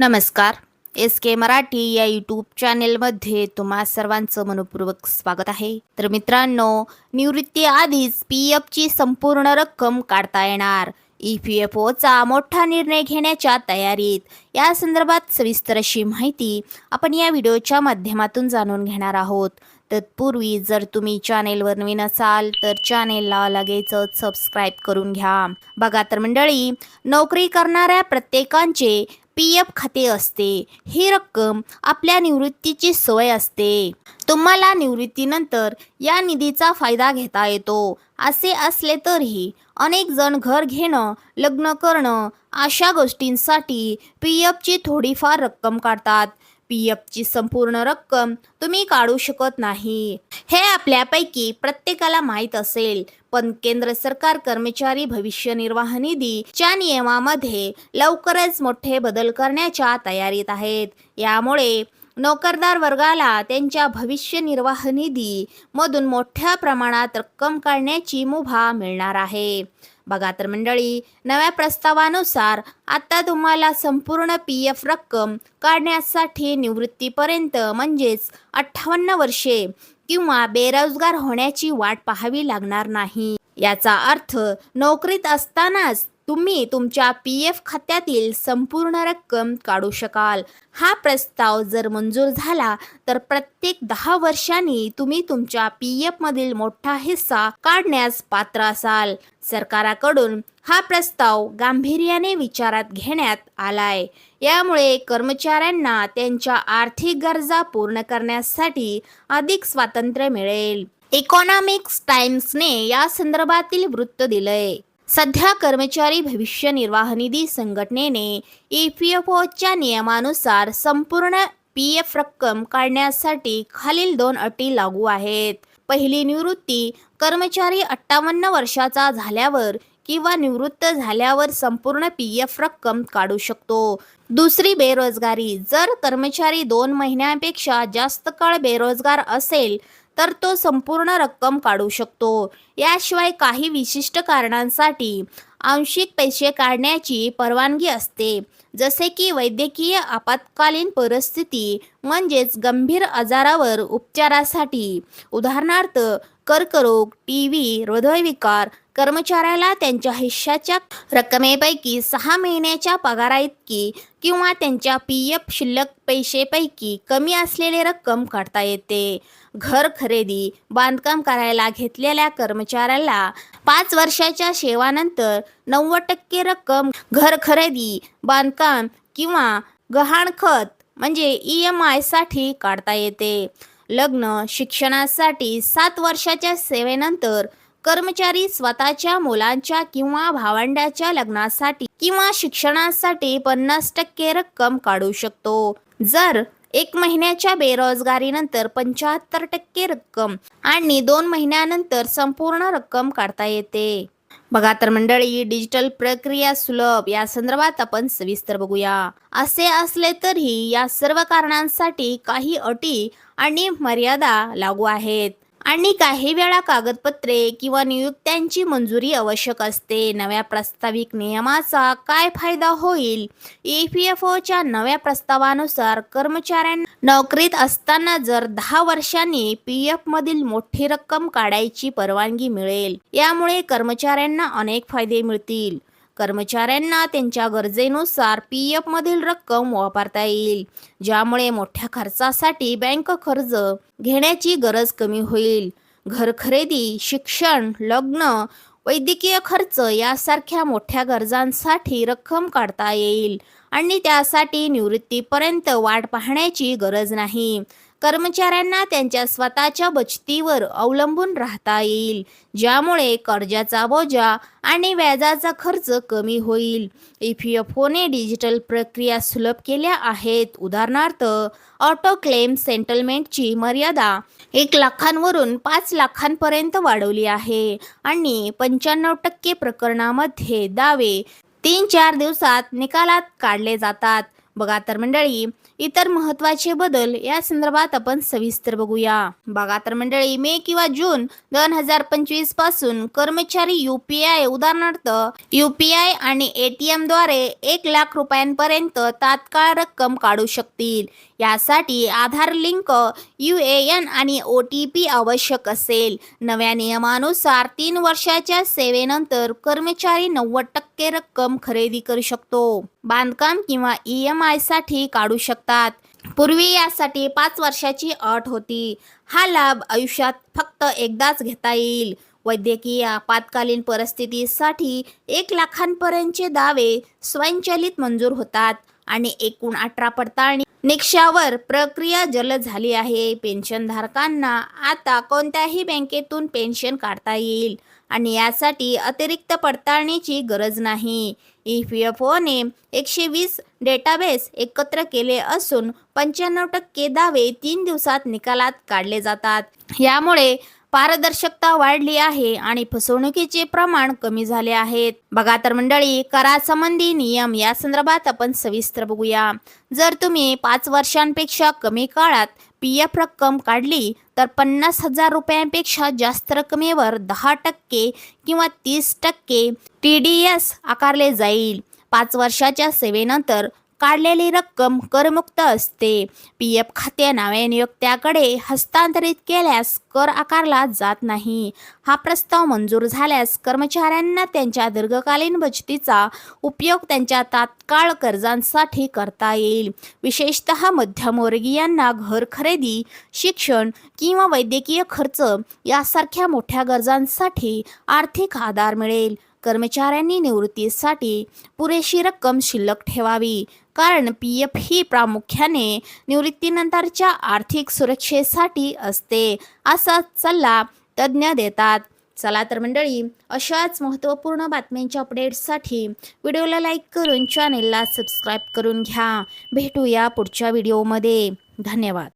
नमस्कार. एस के मराठी या यूट्यूब चॅनेलमध्ये तुम्हा सर्वांचं मनपूर्वक स्वागत आहे. तर मित्रांनो निवृत्ती आधीच पी एफची संपूर्ण रक्कम काढता येणार. ई पी एफ ओचा मोठा निर्णय घेण्याच्या तयारीत. या संदर्भात सविस्तर अशी माहिती आपण या व्हिडिओच्या माध्यमातून जाणून घेणार आहोत. तत्पूर्वी जर तुम्ही चॅनेलवर नवीन असाल तर चॅनेलला लगेच सबस्क्राईब करून घ्या. बघा तर मंडळी नोकरी करणाऱ्या प्रत्येकांचे पी एफ खाते असते. ही रक्कम आपल्या निवृत्तीची सोय असते. तुम्हाला निवृत्तीनंतर या निधीचा फायदा घेता येतो. असे असले तरीही अनेक जण घर घेणं लग्न करणं अशा गोष्टींसाठी पी एफची थोडीफार रक्कम काढतात. पी एफची संपूर्ण रक्कम तुम्ही काढू शकत नाही. हे आपल्यापैकी प्रत्येकाला माहीत असेल. पण केंद्र सरकार कर्मचारी भविष्य निर्वाह निधी च्या नियमामध्ये लवकरच मोठे बदल करण्याच्या तयारीत आहेत. यामुळे नोकरदार वर्गाला त्यांच्या भविष्य निर्वाह निधी मधून मोठ्या प्रमाणात रक्कम काढण्याची मुभा मिळणार आहे. बघा तर मंडळी नव्या प्रस्तावानुसार आता तुम्हाला संपूर्ण पी एफ रक्कम काढण्यासाठी निवृत्तीपर्यंत म्हणजेच अठ्ठावन्न वर्षे किंवा बेरोजगार होण्याची वाट पाहावी लागणार नाही. याचा अर्थ नोकरीत असतानाच तुम्ही तुमच्या पी एफ खात्यातील संपूर्ण रक्कम काढू शकाल. हा प्रस्ताव जर मंजूर झाला तर प्रत्येक दहा वर्षांनी तुम्ही तुमच्या पी एफ मधील मोठा हिस्सा काढण्यास पात्र असाल. सरकाराकडून हा प्रस्ताव गांभीर्याने विचारात घेण्यात आलाय. यामुळे कर्मचाऱ्यांना त्यांच्या आर्थिक गरजा पूर्ण करण्यासाठी अधिक स्वातंत्र्य मिळेल. इकॉनॉमिक्स टाइम्सने या संदर्भातील वृत्त दिलंय. सध्या कर्मचारी भविष्य निर्वाह निधी संघटनेने ई पी एफ ओच्या नियमानुसार संपूर्ण पी एफ रक्कम काढण्यासाठी खालील दोन अटी लागू आहेत. पहिली निवृत्ती कर्मचारी अठ्ठावन्न वर्षाचा झाल्यावर किंवा निवृत्त झाल्यावर संपूर्ण पी एफ रक्कम काढू शकतो. दुसरी बेरोजगारी जर कर्मचारी दोन महिन्यांपेक्षा जास्त काळ बेरोजगार असेल तर तो संपूर्ण रक्कम काढू शकतो. याशिवाय काही विशिष्ट कारणांसाठी आंशिक पैसे काढण्याची परवानगी असते. जसे की वैद्यकीय आपत्कालीन परिस्थिती म्हणजेच गंभीर आजारावर उपचारासाठी. उदाहरणार्थ कर्करोग टी व्ही हृदयविकार कर्मचाऱ्याला त्यांच्या हिश्श्याच्या रकमेपैकी सहा महिन्याच्या पगाराइतकी किंवा त्यांच्या पी एफ शिल्लक पैसेपैकी कमी असलेली रक्कम काढता येते. घर खरेदी बांधकाम करायला घेतलेल्या कर्मचाऱ्याला पाच वर्षाच्या सेवानंतर नव्वद टक्के रक्कम घर खरेदी बांधकाम किंवा गहाणखत म्हणजे ई एम आयसाठी काढता येते. लग्न शिक्षणासाठी सात वर्षाच्या सेवेनंतर कर्मचारी स्वतःच्या मुलांच्या किंवा भावंडाच्या लग्नासाठी किंवा शिक्षणासाठी पन्नास टक्के रक्कम काढू शकतो. जर एक महिन्याच्या बेरोजगारीनंतर पंच्याहत्तर टक्के रक्कम आणि दोन महिन्यानंतर संपूर्ण रक्कम काढता येते. बघा तर मंडळी डिजिटल प्रक्रिया सुलभ या संदर्भात आपण सविस्तर बघूया. असे असले तरी या सर्व कारणांसाठी काही अटी आणि मर्यादा लागू आहेत. आणि काही वेळा कागदपत्रे किंवा नियुक्त्यांची मंजुरी आवश्यक असते. नव्या प्रस्ताविक नियमाचा काय फायदा होईल? ई पी एफ ओच्या नव्या प्रस्तावानुसार कर्मचाऱ्यांना नोकरीत असताना जर दहा वर्षांनी पी एफ मधील मोठी रक्कम काढायची परवानगी मिळेल यामुळे कर्मचाऱ्यांना अनेक फायदे मिळतील. कर्मचाऱ्यांना त्यांच्या गरजेनुसार पी एफ मधील रक्कम वापरता येईल ज्यामुळे मोठ्या खर्चासाठी बँक कर्ज घेण्याची गरज कमी होईल. घर खरेदी शिक्षण लग्न वैद्यकीय खर्च यासारख्या मोठ्या गरजांसाठी रक्कम काढता येईल आणि त्यासाठी निवृत्तीपर्यंत वाट पाहण्याची गरज नाही. कर्मचाऱ्यांना त्यांच्या स्वतःच्या बचतीवर अवलंबून राहता येईल ज्यामुळे कर्जाचा बोजा आणि व्याजाचा खर्च कमी होईल. ई एफ ओने डिजिटल प्रक्रिया सुलभ केल्या आहेत. उदाहरणार्थ ऑटो क्लेम सेटलमेंटची मर्यादा एक लाखांवरून पाच लाखांपर्यंत वाढवली आहे आणि पंच्याण्णव टक्के प्रकरणामध्ये दावे तीन चार दिवसात निकालात काढले जातात. बघा तर मंडळी इतर महत्त्वाचे बदल या संदर्भात आपण सविस्तर बघूया. बघा तर मंडळी मे किंवा जून दोन हजार पंचवीसपासून कर्मचारी युपीआय उदाहरणार्थ युपीआय आणि एटीएमद्वारे एक लाख रुपयांपर्यंत तात्काळ रक्कम काढू शकतील. यासाठी Aadhaar link U A N आणि ओ टी पी आवश्यक असेल. नव्या नियमानुसार तीन वर्षाच्या सेवेनंतर कर्मचारी नव्वद टक्के रक्कम खरेदी करू शकतो. बांधकाम किंवा ई एम आय काढू शकतात. पूर्वी यासाठी पाच वर्षाची अट होती. हा लाभ आयुष्यात फक्त एकदाच घेता येईल. वैद्यकीय आपत्कालीन परिस्थितीसाठी एक लाखांपर्यंतचे दावे स्वयंचलित मंजूर होतात आणि एकूण अठरा पडताळणी निकषावर प्रक्रिया जलद झाली आहे. पेन्शनधारकांना आता कोणत्याही बँकेतून पेन्शन काढता येईल. आणि यासाठी अतिरिक्त पडताळणीची गरज नाही. ई पी एफ ओने एकशे वीस डेटाबेस एकत्र केले असून पंच्याण्णव टक्के दावे तीन दिवसात निकालात काढले जातात. यामुळे पारदर्शकता वाढली आहे आणि फसवणुकीचे प्रमाण कमी झाले आहेत. बघा तर मंडळी करासंबंधी नियम या संदर्भात आपण सविस्तर बघूया. जर तुम्ही पाच वर्षांपेक्षा कमी काळात पी एफ रक्कम काढली तर पन्नास हजार रुपयांपेक्षा जास्त रकमेवर दहा टक्के किंवा तीस टक्के टी डी एस आकारले जाईल. पाच वर्षाच्या सेवेनंतर काढलेली रक्कम करमुक्त असते. पी एफ खाते नावे नियोक्त्याकडे हस्तांतरित केल्यास कर आकारला जात नाही. हा प्रस्ताव मंजूर झाल्यास कर्मचाऱ्यांना त्यांच्या दीर्घकालीन बचतीचा उपयोग त्यांच्या तात्काळ कर्जांसाठी करता येईल. विशेषतः मध्यमवर्गीयांना घर खरेदी शिक्षण किंवा वैद्यकीय खर्च यासारख्या मोठ्या गरजांसाठी आर्थिक आधार मिळेल. कर्मचाऱ्यांनी निवृत्तीसाठी पुरेशी रक्कम शिल्लक ठेवावी. कारण पी एफ ही प्रामुख्याने निवृत्तीनंतरच्या आर्थिक सुरक्षेसाठी असते असा सल्ला तज्ज्ञ देतात. चला तर मंडळी अशाच महत्त्वपूर्ण बातम्यांच्या अपडेट्ससाठी व्हिडिओला लाईक करून चॅनेलला सबस्क्राईब करून घ्या. भेटूया पुढच्या व्हिडिओमध्ये धन्यवाद.